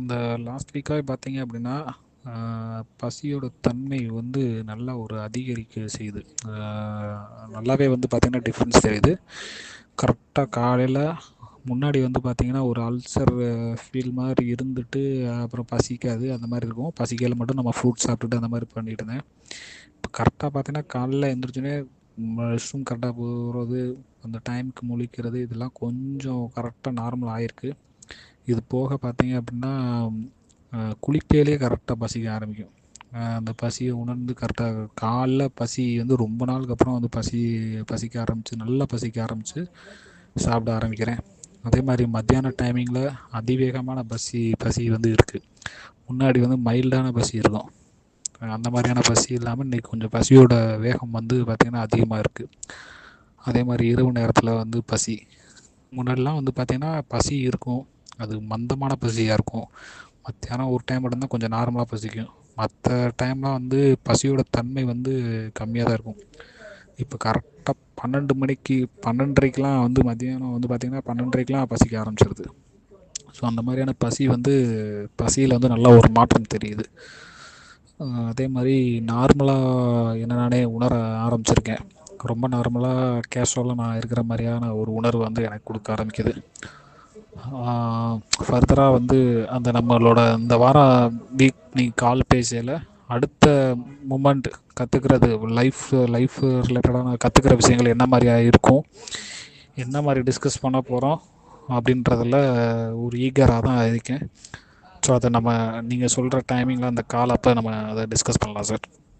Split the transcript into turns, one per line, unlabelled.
இந்த லாஸ்ட் வீக்காகவே பார்த்தீங்க அப்படின்னா பசியோட தன்மை வந்து நல்லா ஒரு அதிகரிக்க செய்யுது. நல்லாவே வந்து பார்த்திங்கன்னா டிஃப்ரென்ஸ் தெரியுது. கரெக்டாக காலையில் முன்னாடி வந்து பார்த்திங்கன்னா ஒரு அல்சர் ஃபீல் மாதிரி இருந்துட்டு அப்புறம் பசிக்காது அந்த மாதிரி இருக்கும். பசிக்கையில் மட்டும் நம்ம ஃப்ரூட் சாப்பிட்டுட்டு அந்த மாதிரி பண்ணிட்டு இருந்தேன். இப்போ கரெக்டாக பார்த்தீங்கன்னா காலைல எழுந்திரிச்சோன்னே ரெஸ்ட்ரூம் கரெக்டாக போகிறது அந்த டைமுக்கு முழிக்கிறது இதெல்லாம் கொஞ்சம் கரெக்டாக நார்மல் ஆகிருக்கு இது போக பார்த்தீங்க அப்படின்னா குளிக்கையிலே கரெக்டாக பசிக்க ஆரம்பிக்கும். அந்த பசியை உணர்ந்து கரெக்டாக காலைல பசி வந்து ரொம்ப நாளுக்கு அப்புறம் வந்து பசி பசிக்க ஆரம்பிச்சு நல்லா பசிக்க ஆரம்பிச்சு சாப்பிட ஆரம்பிக்கிறேன். அதே மாதிரி மத்தியான டைமிங்கில் அதிவேகமான பசி பசி வந்து இருக்குது முன்னாடி வந்து மைல்டான பசி இருக்கும் அந்த மாதிரியான பசி இல்லாமல் இன்றைக்கி கொஞ்சம் பசியோட வேகம் வந்து பார்த்திங்கன்னா அதிகமாக இருக்குது அதே மாதிரி இரவு நேரத்தில் வந்து பசி. முன்னாடிலாம் வந்து பார்த்திங்கன்னா பசி இருக்கும். அது மந்தமான பசியாக இருக்கும். மத்தியானம் ஒரு டைம் மட்டும்தான் கொஞ்சம் நார்மலாக பசிக்கும். மற்ற டைம்லாம் வந்து பசியோட தன்மை வந்து கம்மியாக தான் இருக்கும். இப்போ கரெக்டாக பன்னெண்டு மணிக்கு பன்னெண்டரைக்கெலாம் வந்து மத்தியானம் வந்து பார்த்திங்கன்னா பன்னெண்டரைக்கெலாம் பசிக்க ஆரம்பிச்சிருது. ஸோ அந்த மாதிரியான பசி வந்து பசியில் வந்து நல்லா ஒரு மாற்றம் தெரியுது. அதே மாதிரி நார்மலாக என்ன நானே உணர ஆரம்பிச்சிருக்கேன். ரொம்ப நார்மலாக கேஷுவலாக நான் இருக்கிற மாதிரியான ஒரு உணர்வு வந்து எனக்கு கொடுக்க ஆரம்பிக்குது. ஃபர்தராக வந்து அந்த நம்மளோட இந்த வாரம் வீக் நீ கால் பேசையில் அடுத்த மூமெண்ட் கற்றுக்கிறது லைஃப் லைஃப் ரிலேட்டடான கற்றுக்கிற விஷயங்கள் என்ன மாதிரியாக இருக்கும் என்ன மாதிரி டிஸ்கஸ் பண்ண போகிறோம் அப்படின்றதில் ஒரு ஈகராக தான் இருக்கேன். ஸோ அதை நம்ம நீங்கள் சொல்கிற டைமிங்கில் அந்த கால் அப்போ நம்ம அதை டிஸ்கஸ் பண்ணலாம் சார்